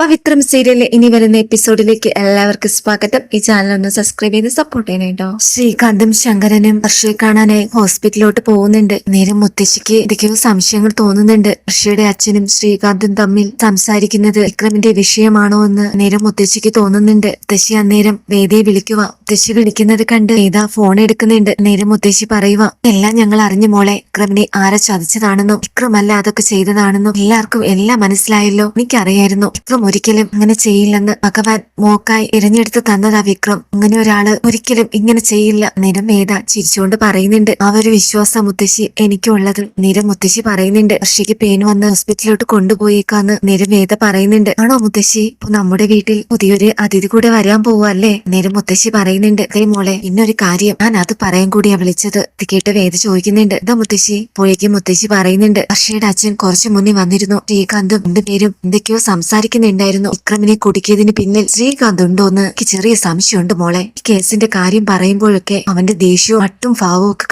പവിത്രം സീരിയലിലെ ഇനി വരുന്ന എപ്പിസോഡിലേക്ക് എല്ലാവർക്കും സ്വാഗതം. ഈ ചാനൽ ഒന്ന് സബ്സ്ക്രൈബ് ചെയ്ത് സപ്പോർട്ട് ചെയ്യണേട്ടോ ശ്രീകാന്തും ശങ്കരനും ഹർഷയെ കാണാനായി ഹോസ്പിറ്റലിലോട്ട് പോകുന്നുണ്ട്. നേരം മുത്തശ്ശിക്ക് എന്തൊക്കെയോ സംശയങ്ങൾ തോന്നുന്നുണ്ട്. ഹർഷയുടെ അച്ഛനും ശ്രീകാന്തും തമ്മിൽ സംസാരിക്കുന്നത് വിക്രമിന്റെ വിഷയമാണോ എന്ന് നേരം മുത്തശ്ശിക്ക് തോന്നുന്നുണ്ട്. മുത്തശ്ശി അന്നേരം വേദിയെ വിളിക്കുക മുത്തശ്ശി വിളിക്കുന്നത് കണ്ട് വേദ ഫോൺ എടുക്കുന്നുണ്ട്. നേരം മുത്തശ്ശി പറയുക എല്ലാം ഞങ്ങൾ അറിഞ്ഞു മോളെ. വിക്രമിനെ ആരെ ചതിച്ചതാണെന്നും വിക്രമല്ല അതൊക്കെ ചെയ്തതാണെന്നും എല്ലാവർക്കും എല്ലാം മനസ്സിലായല്ലോ. എനിക്കറിയായിരുന്നു. വിക്രം ഒരിക്കലും അങ്ങനെ ചെയ്യില്ലെന്ന് ഭഗവാൻ മോക്കായി തിരഞ്ഞെടുത്ത് തന്നതാ വിക്രം. അങ്ങനെ ഒരാൾ ഒരിക്കലും ഇങ്ങനെ ചെയ്യില്ല. നിരം ചിരിച്ചുകൊണ്ട് പറയുന്നുണ്ട്. ആ ഒരു വിശ്വാസം മുത്തശ്ശി എനിക്കുള്ളത്. നിരം മുത്തശ്ശി പറയുന്നുണ്ട്. ഹർഷയ്ക്ക് പേൻ വന്ന് ഹോസ്പിറ്റലിലോട്ട് കൊണ്ടുപോയേക്കാന്ന് നിരം പറയുന്നുണ്ട്. ആണോ മുത്തശ്ശി? ഇപ്പൊ നമ്മുടെ വീട്ടിൽ പുതിയൊരു അതിഥി കൂടെ വരാൻ പോവല്ലേ നിരം മുത്തശ്ശി പറയുന്നുണ്ട്. അതേ മോളെ ഇന്നൊരു കാര്യം. ഞാൻ അത് പറയാൻ കൂടിയാ വിളിച്ചത്. ഇത് കേട്ട് വേദ ചോദിക്കുന്നുണ്ട്. എന്താ മുത്തശ്ശി? പോയേക്കും മുത്തശ്ശി പറയുന്നുണ്ട്. കർഷിയുടെ അച്ഛൻ കുറച്ചു മുന്നേ വന്നിരുന്നു. ശ്രീകാന്തും രണ്ടുപേരും എന്തൊക്കെയോ സംസാരിക്കുന്നുണ്ടായിരുന്നു വിക്രമിനെ കുടുക്കിയതിന് പിന്നിൽ ശ്രീകാന്ത് ഉണ്ടോ എന്ന് എനിക്ക് ചെറിയ സംശയമുണ്ട് മോളെ. ഈ കേസിന്റെ കാര്യം പറയുമ്പോഴൊക്കെ അവന്റെ ദേഷ്യവും അട്ടും ഭാവവും ഒക്കെ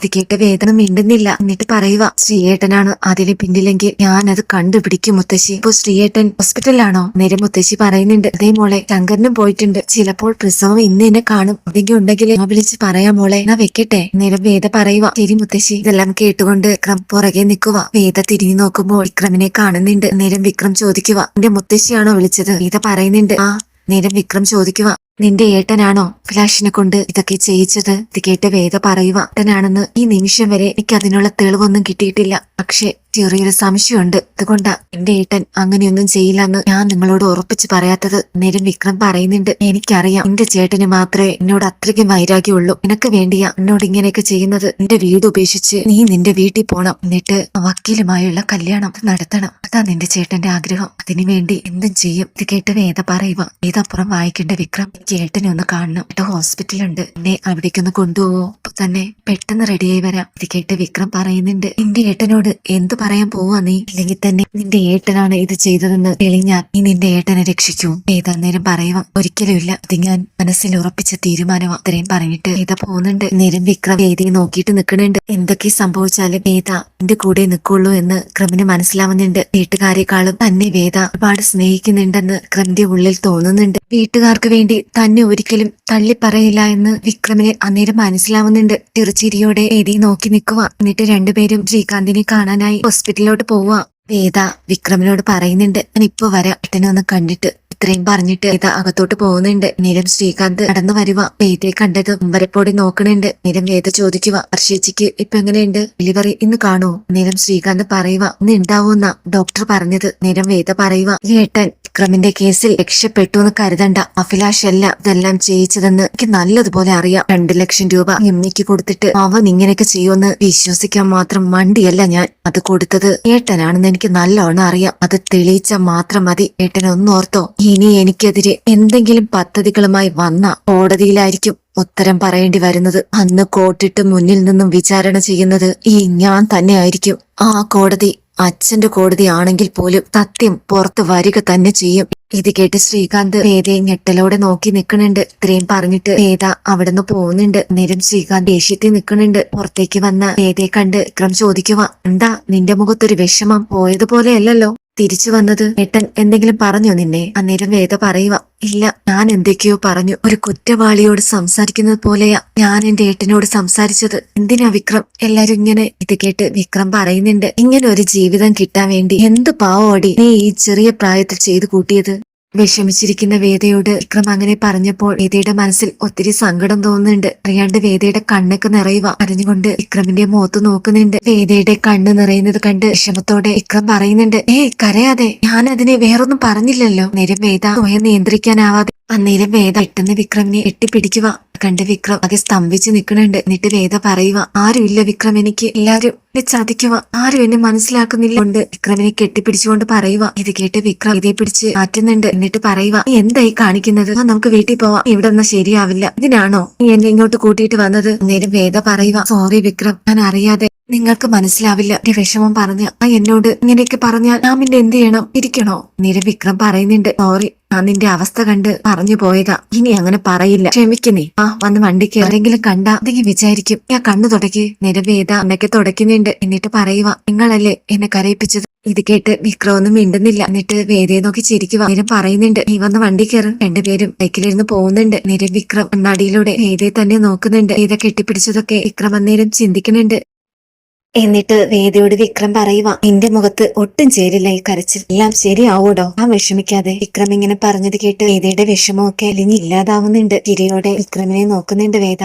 അത് കേട്ട വേദന മിണ്ടുന്നില്ല. എന്നിട്ട് പറയുക ശ്രീയേട്ടനാണ്. അതിന് പിന്നിലെങ്കിൽ ഞാൻ അത് കണ്ടുപിടിക്കും മുത്തശ്ശി. ഇപ്പൊ ശ്രീയേട്ടൻ ഹോസ്പിറ്റലിലാണോ? നേരെ മുത്തശ്ശി പറയുന്നുണ്ട് അതേ മോളെ ശങ്കരനും പോയിട്ടുണ്ട്. ചിലപ്പോൾ പ്രസവം ഇന്ന് തന്നെ കാണും. അതെങ്കിൽ ഉണ്ടെങ്കിൽ ഞാൻ വിളിച്ച് പറയാം മോളെ. എന്നാ വെക്കട്ടെ? നേരം വേദ പറയുക ശരി മുത്തശ്ശി. ഇതെല്ലാം കേട്ടുകൊണ്ട് വിക്രം പുറകെ നിൽക്കുക. വേദ തിരിഞ്ഞു നോക്കുമ്പോൾ വിക്രമിനെ കാണുന്നുണ്ട്. നേരം വിക്രം ചോദിക്കുക എന്റെ മുത്തശ്ശിയാണോ വിളിച്ചത്? ഗീത പറയുന്നുണ്ട്. ആ നേരം വിക്രം ചോദിക്കുക നിന്റെ ഏട്ടനാണോ ഫ്ലാഷിനെ കൊണ്ട് ഇതൊക്കെ ചെയ്യിച്ചത്? ഇത് കേട്ട് വേദ പറയുക ഏട്ടനാണെന്ന് ഈ നിമിഷം വരെ എനിക്ക് അതിനുള്ള തെളിവൊന്നും കിട്ടിയിട്ടില്ല. പക്ഷെ ചെറിയൊരു സംശയമുണ്ട്. അതുകൊണ്ടാ എന്റെ ഏട്ടൻ അങ്ങനെയൊന്നും ചെയ്യില്ലെന്ന് ഞാൻ നിങ്ങളോട് ഉറപ്പിച്ച് പറയാത്തത് നേരം വിക്രം പറയുന്നുണ്ട്. എനിക്കറിയാം എന്റെ ചേട്ടന് മാത്രമേ എന്നോട് അത്രയ്ക്കും വൈരാഗ്യമുള്ളൂ. നിനക്ക് വേണ്ടിയാ എന്നോട് ഇങ്ങനെയൊക്കെ ചെയ്യുന്നത്. നിന്റെ വീട് ഉപേക്ഷിച്ച് നീ നിന്റെ വീട്ടിൽ പോണം. എന്നിട്ട് വക്കീലുമായുള്ള കല്യാണം നടത്തണം. അതാ നിന്റെ ചേട്ടന്റെ ആഗ്രഹം. അതിനു വേണ്ടി എന്തും ചെയ്യും. ഇത് കേട്ട് വേദ പറയുക വേദപ്പുറം വായിക്കേണ്ട വിക്രം. ചേട്ടനെ ഒന്ന് കാണണം. ഹോസ്പിറ്റലുണ്ട് എന്നെ അവിടേക്കൊന്ന് കൊണ്ടുപോവോ? തന്നെ പെട്ടെന്ന് റെഡിയായി വരാം. ഇത് കേട്ട് വിക്രം പറയുന്നുണ്ട് നിന്റെ ഏട്ടനോട് എന്ത് പറയാൻ പോവാ നീ? അല്ലെങ്കിൽ തന്നെ നിന്റെ ഏട്ടനാണ് ഇത് ചെയ്തതെന്ന് തെളിഞ്ഞാൽ നീ നിന്റെ ഏട്ടനെ രക്ഷിക്കൂ. ഏതാന്നേരം പറയുക ഒരിക്കലും ഇല്ല. അത് ഞാൻ മനസ്സിൽ ഉറപ്പിച്ച തീരുമാനമാ. അത്രയും പറഞ്ഞിട്ട് വേദ പോകുന്നുണ്ട്. നേരം വിക്രം വേദയെ നോക്കിയിട്ട് നിൽക്കുന്നുണ്ട്. എന്തൊക്കെ സംഭവിച്ചാലും വേദ എന്റെ കൂടെ നിൽക്കുള്ളൂ എന്ന് ക്രമിന് മനസ്സിലാവുന്നുണ്ട്. വീട്ടുകാരെക്കാളും തന്നെ വേദ ഒരുപാട് സ്നേഹിക്കുന്നുണ്ടെന്ന് ക്രമിന്റെ ഉള്ളിൽ തോന്നുന്നുണ്ട്. വീട്ടുകാർക്ക് വേണ്ടി തന്നെ ഒരിക്കലും തള്ളിപ്പറയില്ല എന്ന് വിക്രമിന് അന്നേരം മനസ്സിലാവുന്നുണ്ട്. ചെറുചിരിയോടെ എഴുതി നോക്കി നിൽക്കുക എന്നിട്ട് രണ്ടുപേരും ശ്രീകാന്തിനെ കാണാനായി ഹോസ്പിറ്റലിലോട്ട് പോവുക വേദ വിക്രമിനോട് പറയുന്നുണ്ട് ഞാൻ ഇപ്പൊ വരാം. ഏട്ടനെ ഒന്ന് കണ്ടിട്ട് ഇത്രയും പറഞ്ഞിട്ട് വേദ അകത്തോട്ട് പോകുന്നുണ്ട്. നിരം ശ്രീകാന്ത് നടന്നു വരുക വേദയെ കണ്ടത് മുമ്പരപ്പോടെ നോക്കണുണ്ട്. നിരം വേദ ചോദിക്കുക ഹർഷേച്ചിക്ക് ഇപ്പൊ എങ്ങനെയുണ്ട്? ഡെലിവറി ഇന്ന് കാണുമോ നിരം ശ്രീകാന്ത് പറയുക ഇന്ന് ഉണ്ടാവൂന്ന ഡോക്ടർ പറഞ്ഞത്. നിരം വേദ പറയുക "ഈ ഏട്ടൻ വിക്രമിന്റെ കേസിൽ രക്ഷപ്പെട്ടു എന്ന് കരുതണ്ട. അഭിലാഷ് അല്ല ഇതെല്ലാം ചെയ്യിച്ചതെന്ന് എനിക്ക് നല്ലതുപോലെ അറിയാം. രണ്ടു ലക്ഷം രൂപ എമ്മിക്ക് കൊടുത്തിട്ട് അവൻ ഇങ്ങനെയൊക്കെ ചെയ്യുമെന്ന് വിശ്വസിക്കാൻ മാത്രം മണ്ടിയല്ല ഞാൻ അത് കൊടുത്തത്. ഏട്ടനാണെന്ന് എനിക്ക് നല്ലോണം അറിയാം. അത് തെളിയിച്ച മാത്രം മതി. ഏട്ടനൊന്നോർത്തോ ഇനി എനിക്കെതിരെ എന്തെങ്കിലും പദ്ധതികളുമായി വന്ന കോടതിയിലായിരിക്കും ഉത്തരം പറയേണ്ടി വരുന്നത്. അന്ന് കോട്ടിട്ട് മുന്നിൽ നിന്നും വിചാരണ ചെയ്യുന്നത് ഈ ഞാൻ തന്നെ ആയിരിക്കും ആ കോടതി അച്ഛന്റെ കോടതി ആണെങ്കിൽ പോലും സത്യം പുറത്ത് വരിക തന്നെ ചെയ്യും. ഇത് കേട്ട് ശ്രീകാന്ത് വേദയെ ഞെട്ടലോടെ നോക്കി നിൽക്കുന്നുണ്ട്. ഇത്രയും പറഞ്ഞിട്ട് വേദ അവിടുന്ന് പോകുന്നുണ്ട്. നേരം ശ്രീകാന്ത് ദേഷ്യത്തിൽ നിൽക്കുന്നുണ്ട്. പുറത്തേക്ക് വന്ന വേദയെ കണ്ട് വിക്രം ചോദിക്കുക എന്താ നിന്റെ മുഖത്തൊരു വിഷമം? പോയതുപോലെയല്ലല്ലോ. തിരിച്ചു വന്നത്? ഏട്ടൻ എന്തെങ്കിലും പറഞ്ഞോ നിന്നെ? അന്നേരം വേദ പറയുക ഇല്ല ഞാൻ എന്തൊക്കെയോ പറഞ്ഞു. ഒരു കുറ്റവാളിയോട് സംസാരിക്കുന്നത് പോലെയാ ഞാൻ എന്റെ ഏട്ടനോട് സംസാരിച്ചത്. എന്തിനാ വിക്രം? എല്ലാരും ഇങ്ങനെ ഇത് കേട്ട് വിക്രം പറയുന്നുണ്ട്. ഇങ്ങനെ ഒരു ജീവിതം കിട്ടാൻ വേണ്ടി എന്ത് പാവോടി നീ ഈ ചെറിയ പ്രായത്തിൽ ചെയ്തു കൂട്ടിയത്? വിഷമിച്ചിരിക്കുന്ന വേദയോട് വിക്രം അങ്ങനെ പറഞ്ഞപ്പോൾ വേദയുടെ മനസ്സിൽ ഒത്തിരി സങ്കടം തോന്നുന്നുണ്ട്. അറിയാണ്ട് വേദയുടെ കണ്ണൊക്കെ നിറയുക അറിഞ്ഞുകൊണ്ട് വിക്രമിന്റെ മുഖത്ത് നോക്കുന്നുണ്ട്. വേദയുടെ കണ്ണ് നിറയുന്നത് കണ്ട് വിഷമത്തോടെ വിക്രം പറയുന്നുണ്ട് ഏയ് കരയാതെ. ഞാൻ അതിനെ വേറൊന്നും പറഞ്ഞില്ലല്ലോ. നേരം വേദ സ്വയം നിയന്ത്രിക്കാനാവാതെ അന്നേരം വേദ പെട്ടെന്ന് വിക്രമിനെ എട്ടിപ്പിടിക്കുക കണ്ട് വിക്രം ആകെ സ്തംഭിച്ചു നിൽക്കുന്നുണ്ട്. എന്നിട്ട് വേദ പറയുക ആരുമില്ല വിക്രം എനിക്ക്. എല്ലാരും ചതിക്കുക ആരും എന്നെ മനസ്സിലാക്കുന്നില്ല. കൊണ്ട് വിക്രമിനെ കെട്ടിപ്പിടിച്ചുകൊണ്ട് പറയുക ഇത് കേട്ട് വിക്രം ഇതേ പിടിച്ച് മാറ്റുന്നുണ്ട്. എന്നിട്ട് പറയുക "നീ എന്തായി കാണിക്കുന്നത്? നമുക്ക് വീട്ടിൽ പോവാം. ഇവിടെ ഒന്നും ശരിയാവില്ല. ഇതിനാണോ നീ എന്നെ ഇങ്ങോട്ട് കൂട്ടിയിട്ട് വന്നത്? അന്നേരം വേദ പറയുക സോറി വിക്രം. ഞാൻ അറിയാതെ നിങ്ങൾക്ക് മനസ്സിലാവില്ല. എന്റെ വിഷമം പറഞ്ഞ ആ എന്നോട് ഇങ്ങനെയൊക്കെ പറഞ്ഞാൽ ഞാൻ പിന്നെ എന്ത് ചെയ്യണം? ഇരിക്കണോ? നിര വിക്രം പറയുന്നുണ്ട്. സോറി ഞാൻ നിന്റെ അവസ്ഥ കണ്ട് പറഞ്ഞു പോയതാ. ഇനി അങ്ങനെ പറയില്ല. ക്ഷമിക്കുന്നേ ആ വന്ന് വണ്ടിക്ക് ആരെങ്കിലും കണ്ട എന്തെങ്കിലും വിചാരിക്കും. ഞാൻ കണ്ണു തുടക്കി. നിരവേദ അമ്മയ്ക്ക് തുടക്കുന്നുണ്ട് എന്നിട്ട് പറയുക നിങ്ങളല്ലേ എന്നെ കരയിപ്പിച്ചത്? ഇത് കേട്ട് വിക്രം ഒന്നും മിണ്ടുന്നില്ല. എന്നിട്ട് വേദയെ നോക്കി ചിരിക്കുക നിരം പറയുന്നുണ്ട് നീ വന്ന് വണ്ടി കയറും. രണ്ടുപേരും ബൈക്കിലിരുന്ന് പോകുന്നുണ്ട്. നിരം വിക്രം കണ്ണാടിയിലൂടെ വേദയെ തന്നെ നോക്കുന്നുണ്ട്. വേദ കെട്ടിപ്പിടിച്ചതൊക്കെ വിക്രം അന്നേരം ചിന്തിക്കുന്നുണ്ട്. എന്നിട്ട് വേദിയോട് വിക്രം പറയുക എന്റെ മുഖത്ത് ഒട്ടും ചേരില്ല ഈ കരച്ചിൽ. എല്ലാം ശരിയാവൂടോ? ആ വിഷമിക്കാതെ. വിക്രം ഇങ്ങനെ പറഞ്ഞത് കേട്ട് വേദയുടെ വിഷമമൊക്കെ ഇല്ലാതാവുന്നുണ്ട്. ചിരിയോടെ വിക്രമിനെ നോക്കുന്നുണ്ട് വേദ.